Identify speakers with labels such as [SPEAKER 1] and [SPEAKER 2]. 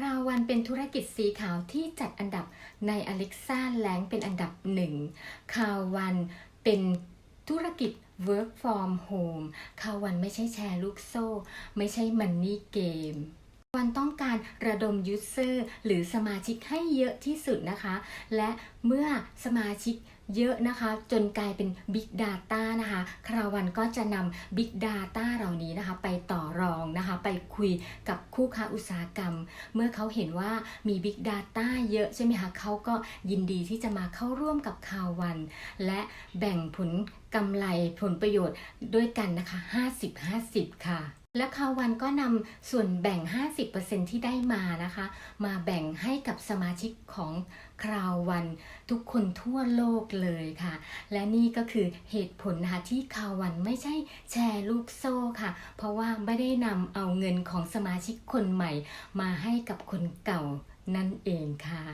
[SPEAKER 1] คราวันเป็นธุรกิจสีขาวที่จัดอันดับใน Alexa แลงเป็นอันดับหนึ่งคราวันเป็นธุรกิจ Work from Home คราววันไม่ใช่แชร์ลูกโซ่ ไม่ใช่มันนี่เกมวันต้องการระดมยูเซอร์หรือสมาชิกให้เยอะที่สุดนะคะ และเมื่อสมาชิก เยอะนะคะจนกลายเป็น Big Data นะคะคราววันก็จะนำ Big Data เหล่านี้นะคะ ไปต่อรองนะคะ ไปคุยกับคู่ค้าอุตสาหกรรม เมื่อเขาเห็นว่ามี Big Data เยอะใช่ไหมคะเขาก็ยินดีที่จะมาเข้าร่วมกับคาววัน และแบ่งผลกำไรผลประโยชน์ด้วยกันนะคะ 50-50 ค่ะและคาวันก็นำส่วนแบ่ง 50%ที่ได้มานะคะ มาแบ่งให้กับสมาชิกของคราววันทุกคนทั่วโลกเลยค่ะ และนี่ก็คือเหตุผลนะคะที่คาววันไม่ใช่แชร์ลูกโซ่ค่ะ เพราะว่าไม่ได้นำเอาเงินของสมาชิกคนใหม่ มาให้กับคนเก่านั่นเองค่ะ